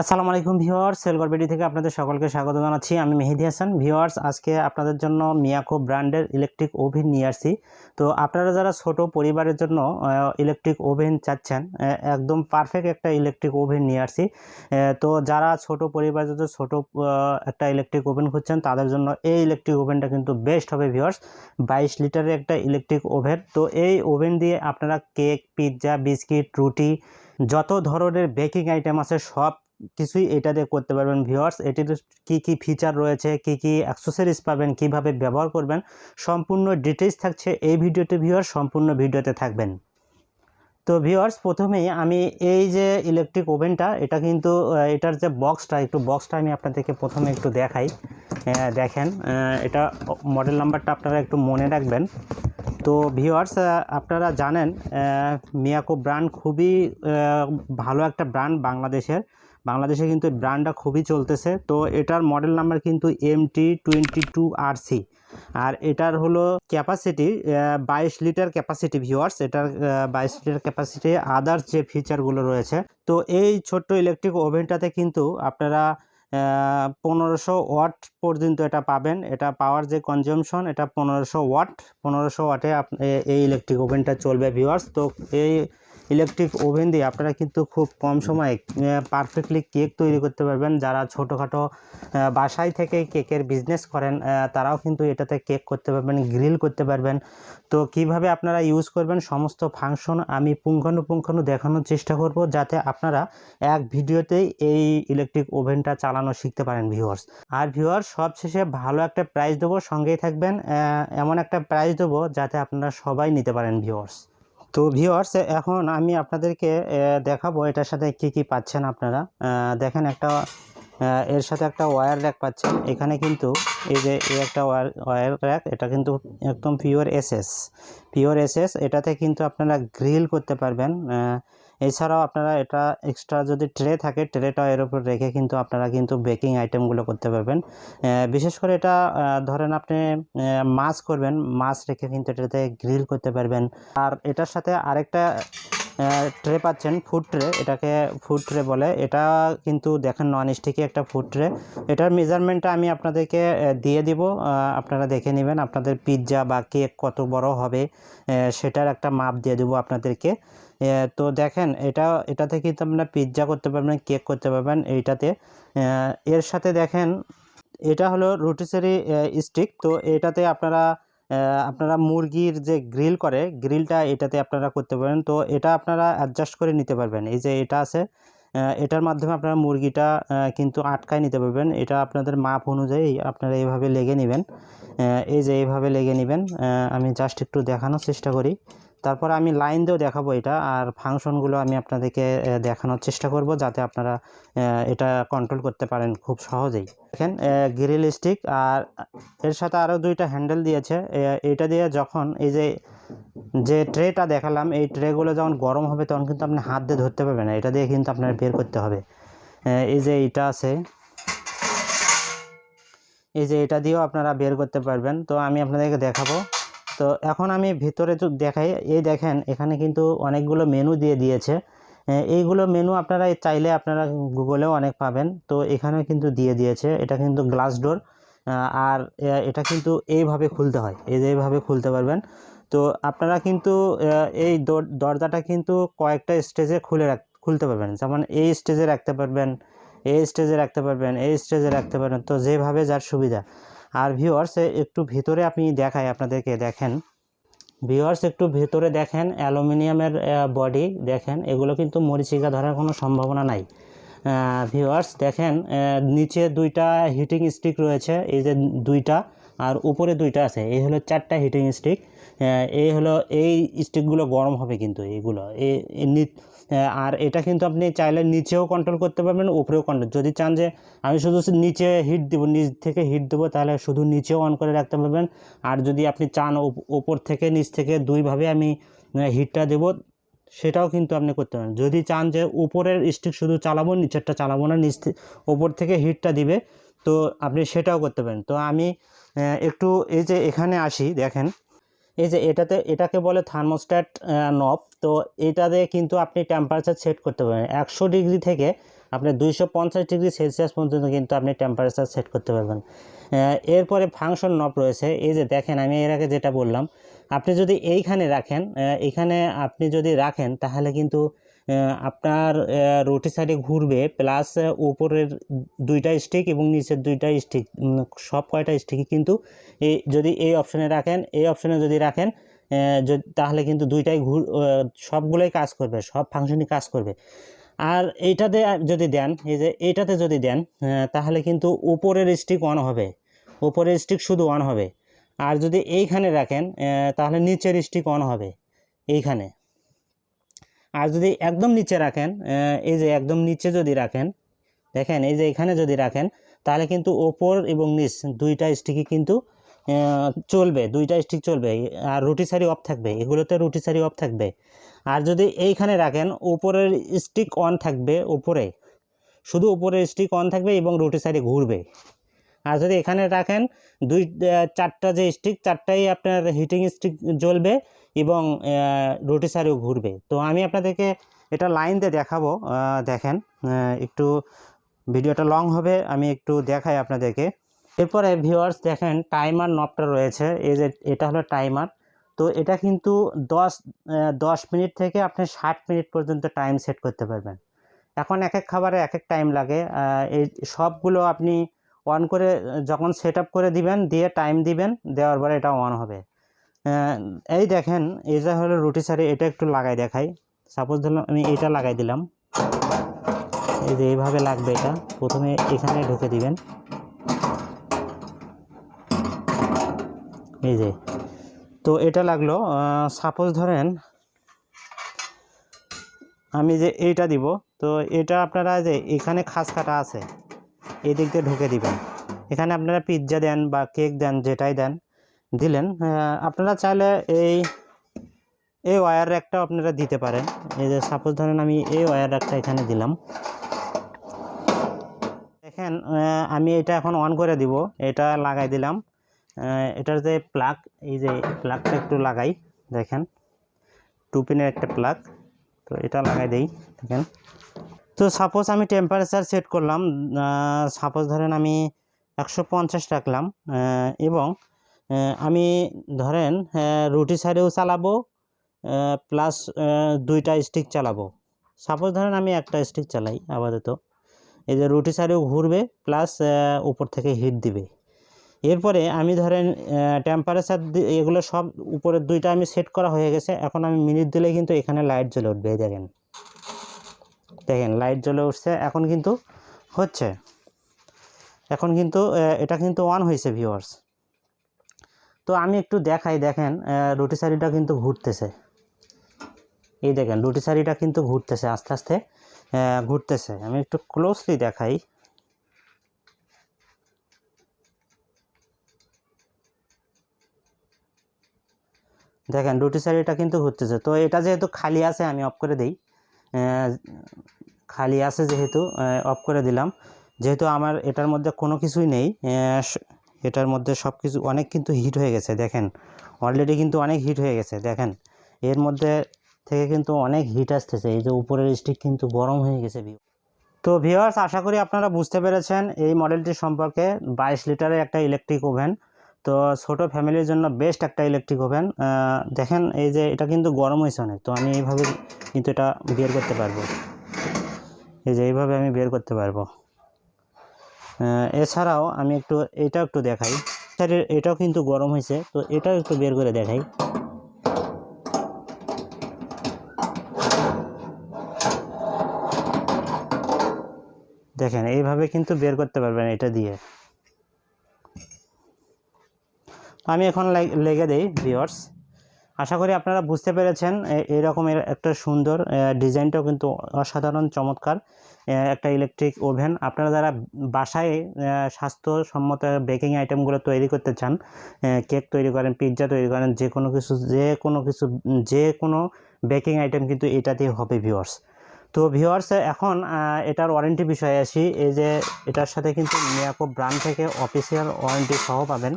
আসসালামু আলাইকুম ভিওয়ার্স সেলগরবেডি থেকে আপনাদের সকলকে স্বাগত জানাচ্ছি। আমি মেহেদি হাসান। ভিওয়ার্স আজকে আপনাদের জন্য মিয়াকো ব্র্যান্ডের ইলেকট্রিক ওভেন নিয়ে আসছি। তো আপনারা যারা ছোট পরিবারের জন্য ইলেকট্রিক ওভেন চাচ্ছেন একদম পারফেক্ট একটা ইলেকট্রিক ওভেন নিয়ে আসছি। তো যারা ছোট পরিবার যদি ছোট একটা ইলেকট্রিক ওভেন খুঁজছেন, তাদের জন্য এই ইলেকট্রিক ওভেনটা কিন্তু বেস্ট হবে ভিওয়ার্স বাইশ লিটারের একটা ইলেকট্রিক ওভেন তো এই ওভেন দিয়ে আপনারা কেক পিৎজা বিস্কিট রুটি, যত ধরনের বেকিং আইটেম আছে, সব কিছুই এটা দিয়ে করতে পারবেন ভিউয়ার্স এটির কি কি ফিচার রয়েছে, কি কি অ্যাক্সেসরিজ পাবেন, কীভাবে ব্যবহার করবেন, সম্পূর্ণ ডিটেলস থাকছে এই ভিডিওতে ভিউয়ার্স সম্পূর্ণ ভিডিওতে থাকবেন। তো ভিউয়ার্স প্রথমেই আমি এই যে ইলেকট্রিক ওভেনটা এটা কিন্তু এটার যে বক্সটা একটু বক্সটা আমি আপনাদেরকে প্রথমে একটু দেখাই। দেখেন এটা মডেল নাম্বারটা আপনারা একটু মনে রাখবেন। তো ভিউয়ার্স আপনারা জানেন মিয়াকো ব্র্যান্ড খুবই ভালো একটা ব্র্যান্ড বাংলাদেশের। বাংলাদেশে কিন্তু ব্র্যান্ডটা খুবই চলতেছে। তো এটার মডেল নাম্বার কিন্তু M T twenty two R C আর এটার হলো ক্যাপাসিটি বাইশ লিটার ক্যাপাসিটি ভিউয়ার্স এটার বাইশ লিটার ক্যাপাসিটি আদার্স যে ফিচারগুলো রয়েছে। তো এই ছোট্ট ইলেকট্রিক ওভেনটাতে কিন্তু আপনারা পনেরোশো ওয়াট পর্যন্ত এটা পাবেন। এটা পাওয়ার যে কনজামশন এটা পনেরোশো ওয়াট পনেরোশো ওয়াটে এই ইলেকট্রিক ওভেনটা চলবে ভিউয়ার্স তো এই ইলেকট্রিক ওভেন দিয়ে আপনারা কিন্তু খুব কম সময়ে পারফেক্টলি কেক তৈরি করতে পারবেন। যারা ছোটোখাটো বাসায় থেকে কেকের বিজনেস করেন তারাও কিন্তু এটাতে কেক করতে পারবেন গ্রিল করতে পারবেন। তো কীভাবে আপনারা ইউজ করবেন সমস্ত ফাংশন আমি পুঙ্খানুপুঙ্খানু দেখানোর চেষ্টা করব, যাতে আপনারা এক ভিডিওতেই এই ইলেকট্রিক ওভেনটা চালানো শিখতে পারেন ভিউয়ার্স আর ভিউয়ার্স সবশেষে ভালো একটা প্রাইস দেবো, সঙ্গেই থাকবেন। এমন একটা প্রাইস দেবো, যাতে আপনারা সবাই নিতে পারেন ভিউয়ার্স তো ভিওয়ার্স এখন আমি আপনাদেরকে দেখাবো এটার সাথে কি কি পাচ্ছেন আপনারা। দেখেন একটা এর সাথে একটা ওয়্যার র্যাক পাচ্ছেন। এখানে কিন্তু এই যে এই একটা ওয়্যার ওয়্যার র্যাক এটা কিন্তু একদম পিওর এসএস পিওর এসএস এটাতে কিন্তু আপনারা গ্রিল করতে পারবেন। এছাড়াও আপনারা এটা এক্সট্রা যদি ট্রে থাকে ট্রেটা এর উপর রেখে কিন্তু আপনারা কিন্তু বেকিং আইটেমগুলো করতে পারবেন। বিশেষ করে এটা ধরেন আপনি মাছ করবেন, মাছ রেখে কিন্তু এটাতে গ্রিল করতে পারবেন। আর এটার সাথে আরেকটা ট্রে পাচ্ছেন ফুড ট্রে এটাকে ফুড ট্রে বলে। এটা কিন্তু দেখেন নন স্টিকি একটা ফুড ট্রে এটার মেজারমেন্টটা আমি আপনাদেরকে দিয়ে দিব। আপনারা দেখে নেবেন আপনাদের পিৎজা বা কেক কত বড় হবে। সেটার একটা মাপ দিয়ে দেবো আপনাদেরকে। তো দেখেন, এটা, এটাতে কিন্তু আপনারা পিৎজা করতে পারবেন কেক করতে পারবেন এইটাতে। এর সাথে দেখেন, এটা হলো রোটিসারি স্টিক তো এটাতে আপনারা আপনারা মুরগির যে গ্রিল করে, গ্রিলটা এটাতে আপনারা করতে পারেন। তো এটা আপনারা অ্যাডজাস্ট করে নিতে পারবেন। এই যে এটা আছে এটার মাধ্যমে আপনারা মুরগিটা কিন্তু আটকায় নিতে পারবেন। এটা আপনাদের মাপ অনুযায়ী আপনারা এইভাবে লেগে নেবেন। এই যে এইভাবে লেগে নেবেন আমি জাস্ট একটু দেখানোর চেষ্টা করি। তারপর আমি লাইন দিয়েও দেখাবো এটা, আর ফাংশনগুলো আমি আপনাদেরকে দেখানোর চেষ্টা করব যাতে আপনারা এটা কন্ট্রোল করতে পারেন খুব সহজেই। দেখেন গ্রিল স্টিক আর এর সাথে আরও দুইটা হ্যান্ডেল দিয়েছে। এটা দিয়ে যখন এই যে যে ট্রেটা দেখালাম, এই ট্রেগুলো যখন গরম হবে তখন কিন্তু আপনি হাত দিয়ে ধরতে পারবেন না। এটা দিয়ে কিন্তু আপনার বের করতে হবে। এই যে এটা আছে। এই যে এটা দিয়েও আপনারা বের করতে পারবেন। তো আমি আপনাদেরকে দেখাবো। তো এখন আমি ভিতরে তো দেখাই। এই দেখেন, এখানে কিন্তু অনেকগুলো মেনু দিয়ে দিয়েছে। এইগুলো মেনু আপনারা চাইলে আপনারা গুগলেও অনেক পাবেন। তো এখানেও কিন্তু দিয়ে দিয়েছে। এটা কিন্তু গ্লাস ডোর আর এটা কিন্তু এইভাবে খুলতে হয়। এই এইভাবে খুলতে পারবেন। তো আপনারা কিন্তু এই দর- দরজাটা কিন্তু কয়েকটা স্টেজে খুলে রাখ, খুলতে পারবেন। যেমন এই স্টেজে রাখতে পারবেন, এই স্টেজে রাখতে পারবেন, এই স্টেজে রাখতে পারবেন। তো যেভাবে যার সুবিধা। আর ভিউয়ার্স একটু ভিতরে আপনি দেখাই, আপনাদেরকে দেখেন। ভিউয়ার্স একটু ভিতরে দেখেন, অ্যালুমিনিয়ামের বডি দেখেন, এগুলো কিন্তু মরিচিকা ধরার কোনো সম্ভাবনা নাই। ভিউয়ার্স দেখেন নিচে দুইটা হিটিং স্টিক রয়েছে, এই যে দুইটা। আর উপরে দুইটা আছে, এই হলো চারটা হিটিং স্টিক এই হলো এই স্টিকগুলো গরম হবে কিন্তু এইগুলো এই- আর এটা কিন্তু আপনি চাইলে নিচেও কন্ট্রোল করতে পারবেন, উপরেও কন্ট্রোল যদি চান যে আমি শুধু নিচে হিট দেবো, নিচ থেকে হিট দেবো, তাহলে শুধু নিচেও অন করে রাখতে পারবেন, আর যদি আপনি চান ওপ- ওপর থেকে, নিচ থেকে দুইভাবে আমি হিটটা দেব সেটাও কিন্তু আপনি করতে পারেন। যদি চান যে উপরের স্টিক শুধু চালাবো, নিচেরটা চালাবো না, নিচ ওপর থেকে হিটটা দিবে, তো আপনি সেটাও করতে পারেন। তো আমি একটু এই যে এখানে আসি, দেখেন। এই যে এটাতে, এটাকে বলে থার্মোস্ট্যাট নব তো এটাতে কিন্তু আপনি টেম্পারেচার সেট করতে পারেন। একশো ডিগ্রি থেকে আপনি দুইশো পঞ্চাশ ডিগ্রি সেলসিয়াস পর্যন্ত কিন্তু আপনি টেম্পারেচার সেট করতে পারবেন। এরপরে ফাংশন নব রয়েছে। এই যে দেখেন আমি এর আগে যেটা বললাম আপনি যদি এইখানে রাখেন আহ, এইখানে আপনি যদি রাখেন তাহলে কিন্তু আপনার রুটি সাইডে ঘুরবে প্লাস উপরের দুইটা স্টিক এবং নিচের দুইটা স্টিক সব কয়টা স্টিকই কিন্তু এই যদি এই অপশনে রাখেন এই অপশনে যদি রাখেন তাহলে কিন্তু দুইটাই ঘুর সবগুলোই কাজ করবে সব ফাংশনই কাজ করবে। আর এইটাতে যদি দেন, এই যে এইটাতে যদি দেন তাহলে কিন্তু উপরের স্টিক অন হবে। উপরের স্টিক শুধু অন হবে। আর যদি এইখানে রাখেন তাহলে নিচের স্টিক অন হবে। এইখানে। আর যদি একদম নিচে রাখেন এই যে একদম নিচে যদি রাখেন, দেখেন, এই যে এখানে যদি রাখেন, তাহলে কিন্তু ওপর এবং নিচ দুইটা স্টিকই কিন্তু চলবে, দুইটা স্টিক চলবে, আর রুটি সারি অফ থাকবে, এগুলোতে রুটি সারি অফ থাকবে। আর যদি এইখানে রাখেন, উপরের স্টিক অন থাকবে উপরে। শুধু উপরের স্টিক অন থাকবে এবং রুটি সাইডে ঘুরবে। আর যদি এখানে রাখেন, দুই চারটা যে স্টিক চারটাই আপনার হিটিং স্টিক জ্বলবে এবং রুটি সারিও ঘুরবে। তো আমি আপনাদেরকে এটা লাইন দিয়ে দেখাবো দেখেন একটু ভিডিওটা লং হবে, আমি একটু দেখাই আপনাদেরকে। এরপরে ভিউয়ার্স দেখেন টাইমার নবটা রয়েছে, এই যে এটা হলো টাইমার তো এটা কিন্তু দশ দশ মিনিট থেকে আপনি ষাট মিনিট পর্যন্ত টাইম সেট করতে পারবেন। এখন এক এক খাবারে এক এক টাইম লাগে এই সবগুলো আপনি অন করে, যখন সেট করে দিবেন, দিয়ে টাইম দিবেন, দেওয়ার পরে এটা অন হবে। এই দেখেন, এই যে হলো রুটি সারি, এটা একটু লাগাই দেখাই। সাপোজ ধরলাম আমি এটা লাগাই দিলাম। এই যে এইভাবে লাগবে এটা, প্রথমে এখানে ঢুকে দিবেন। এই যে। তো এটা লাগল সাপোজ ধরেন আমি যে এইটা দিব, তো এটা আপনারা যে এখানে খাস কাটা আছে, এই দিক দিয়ে ঢুকে দিবেন। এখানে আপনারা পিৎজা দেন বা কেক দেন, যেটাই দেন, দিলেন আপনারা চাইলে এই এই ওয়্যার র্যাকটাও আপনারা দিতে পারেন। এই যে সাপোজ ধরেন আমি এই ওয়্যার র্যাকটা এখানে দিলাম। দেখেন আমি এটা এখন অন করে দিব, এটা লাগাই দিলাম। এটার যে প্লাগ এই যে প্লাগটা একটু লাগাই, দেখেন। টু পিনের একটা প্লাগ তো এটা লাগাই দেই, দেখেন। তো সাপোজ আমি টেম্পারেচার সেট করলাম সাপোজ ধরেন আমি একশো পঞ্চাশ রাখলাম এবং আমি ধরেন রুটি সাইডেও চালাবো প্লাস দুইটা স্টিক চালাবো। সাপোজ ধরেন আমি একটা স্টিক চালাই, আপাতত। এই যে রুটি সাইডেও ঘুরবে প্লাস উপর থেকে হিট দিবে। এরপরে আমি ধরেন টেম্পারেচার এগুলো সব উপরের দুইটা আমি সেট করা হয়ে গেছে। এখন আমি মিনিট দিলে কিন্তু এখানে লাইট জ্বলে উঠবে দেখেন। দেখেন লাইট জ্বলে উঠছে, এখন কিন্তু হচ্ছে। এখন কিন্তু এটা কিন্তু অন হয়েছে ভিউয়ার্স তো আমি একটু দেখাই, দেখেন রুটি শাড়িটা কিন্তু ঘুরতেছে। এই দেখেন রুটি শাড়িটা কিন্তু ঘুরতেছে, আস্তে আস্তে ঘুরতেছে। আমি একটু ক্লোজলি দেখাই। দেখেন রুটি শাড়িটা কিন্তু ঘুরতেছে তো এটা যেহেতু খালি আছে, আমি অফ করে দিই। খালি আছে যেহেতু অফ করে দিলাম। যেহেতু আমার এটার মধ্যে কোনো কিছুই নেই এটার মধ্যে সব কিছু অনেক কিন্তু হিট হয়ে গেছে, দেখেন। অলরেডি কিন্তু অনেক হিট হয়ে গেছে, দেখেন। এর মধ্যে থেকে কিন্তু অনেক হিট আসতেছে, এই যে উপরের স্টিক কিন্তু গরম হয়ে গেছে, view। তো ভিউয়ার্স আশা করি আপনারা বুঝতে পেরেছেন, এই মডেলটি সম্পর্কে বাইশ লিটারের একটা ইলেকট্রিক ওভেন তো ছোট ফ্যামিলির জন্য বেস্ট একটা ইলেকট্রিক ওভেন দেখেন এই যে এটা কিন্তু গরম হয়েছে অনেক, তো আমি এইভাবে কিন্তু এটা বের করতে পারব। এই যে এইভাবে আমি বের করতে পারব। এছাড়াও আমি একটু, এটাও একটু দেখাই। এটাও কিন্তু গরম হয়েছে, তো এটাও একটু বের করে দেখাই। দেখেন, এইভাবে কিন্তু বের করতে পারবেন এটা দিয়ে। আমি এখন লেগে দেই ভিওর্স আশা করি আপনারা বুঝতে পেরেছেন এরকমের একটা সুন্দর ডিজাইনটাও কিন্তু অসাধারণ, চমৎকার একটা ইলেকট্রিক ওভেন আপনারা যারা বাসায় স্বাস্থ্যসম্মত বেকিং আইটেমগুলো তৈরি করতে চান কেক তৈরি করেন পিৎজা তৈরি করেন, যে কোনো কিছু, যে কোনো কিছু, যে কোনো বেকিং আইটেম কিন্তু এটাতেই হবে ভিওর্স তো ভিওয়ার্স এখন এটার ওয়ারেন্টি বিষয়ে আসি, এই যে এটার সাথে কিন্তু মিয়াকো ব্র্যান্ড থেকে অফিসিয়াল ওয়ারেন্টি সহ পাবেন।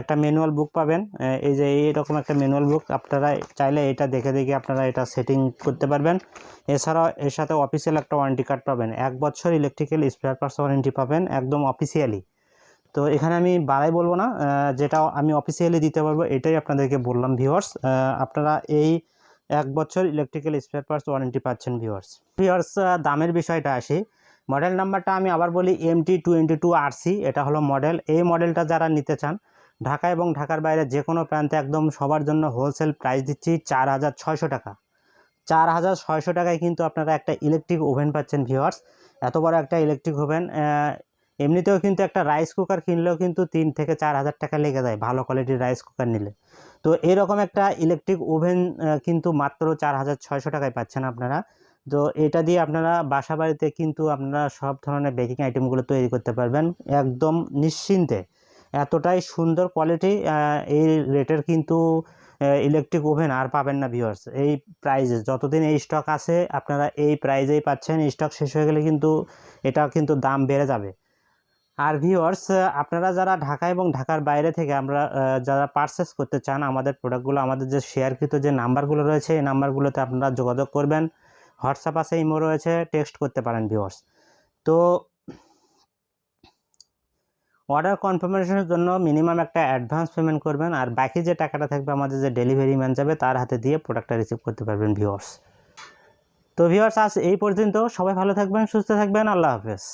একটা ম্যানুয়াল বুক পাবেন। এই যে এইরকম একটা ম্যানুয়াল বুক আপনারা চাইলে এটা দেখে দেখে আপনারা এটা সেটিং করতে পারবেন। এছাড়াও এর সাথে অফিসিয়াল একটা ওয়ারেন্টি কার্ড পাবেন। এক বছর ইলেকট্রিক্যাল স্পেয়ার পার্টস ওয়ারেন্টি পাবেন, একদম অফিসিয়ালি তো এখানে আমি বাড়াই বলব না যেটা আমি অফিসিয়ালি দিতে পারব, এটাই আপনাদেরকে বললাম ভিউয়ার্স আপনারা এই এক বছর ইলেকট্রিক্যাল স্পেয়ার পার্টস ওয়ারেন্টি পাচ্ছেন ভিউয়ার্স ভিউয়ার্স দামের বিষয়টা আসি। মডেল নাম্বারটা আমি আবার বলি এমটি টোয়েন্টি টু আরসি এটা হলো মডেল এই মডেলটা যারা নিতে চান ঢাকা এবং ঢাকার বাইরে যে কোনো প্রান্তে একদম সবার জন্য হোলসেল প্রাইস দিচ্ছি চার হাজার ছয়শো টাকা। চার হাজার ছয়শো টাকায় কিন্তু আপনারা একটা ইলেকট্রিক ওভেন পাচ্ছেন ভিওয়ার্স এত বড় একটা ইলেকট্রিক ওভেন এমনিতেও কিন্তু একটা রাইস কুকার কিনলেও কিন্তু তিন থেকে চার হাজার টাকা লেগে যায় ভালো কোয়ালিটির রাইস কুকার নিলে। তো এরকম একটা ইলেকট্রিক ওভেন কিন্তু মাত্র চার হাজার ছয়শো টাকায় পাচ্ছেন আপনারা। তো এটা দিয়ে আপনারা বাসা বাড়িতে কিন্তু আপনারা সব ধরনের বেকিং আইটেমগুলো তৈরি করতে পারবেন, একদম নিশ্চিন্তে। এতটাই সুন্দর কোয়ালিটি এই রেটের কিন্তু ইলেকট্রিক ওভেন আর পাবেন না ভিউয়ার্স এই প্রাইজে যতদিন এই স্টক আছে, আপনারা এই প্রাইজেই পাচ্ছেন স্টক শেষ হয়ে গেলে কিন্তু এটা কিন্তু দাম বেড়ে যাবে। আর ভিউয়ার্স আপনারা যারা ঢাকা এবং ঢাকার বাইরে থেকে আমরা যারা পারচেস করতে চান, আমাদের প্রোডাক্টগুলো আমাদের যে শেয়ারকৃত যে নাম্বারগুলো রয়েছে, এই নাম্বারগুলোতে আপনারা যোগাযোগ করবেন। হোয়াটসঅ্যাপ আছে, ইমো রয়েছে টেক্সট করতে পারেন ভিউয়ার্স তো অর্ডার কনফার্মেশনের জন্য মিনিমাম একটা অ্যাডভান্স পেমেন্ট করবেন আর বাকি যে টাকাটা থাকবে আমাদের যে ডেলিভারি ম্যান যাবে তার হাতে দিয়ে প্রোডাক্টটা রিসিভ করতে পারবেন ভিউয়ার্স তো ভিউয়ার্স আজ এই পর্যন্ত। সবাই ভালো থাকবেন, সুস্থ থাকবেন। আল্লাহ হাফেজ।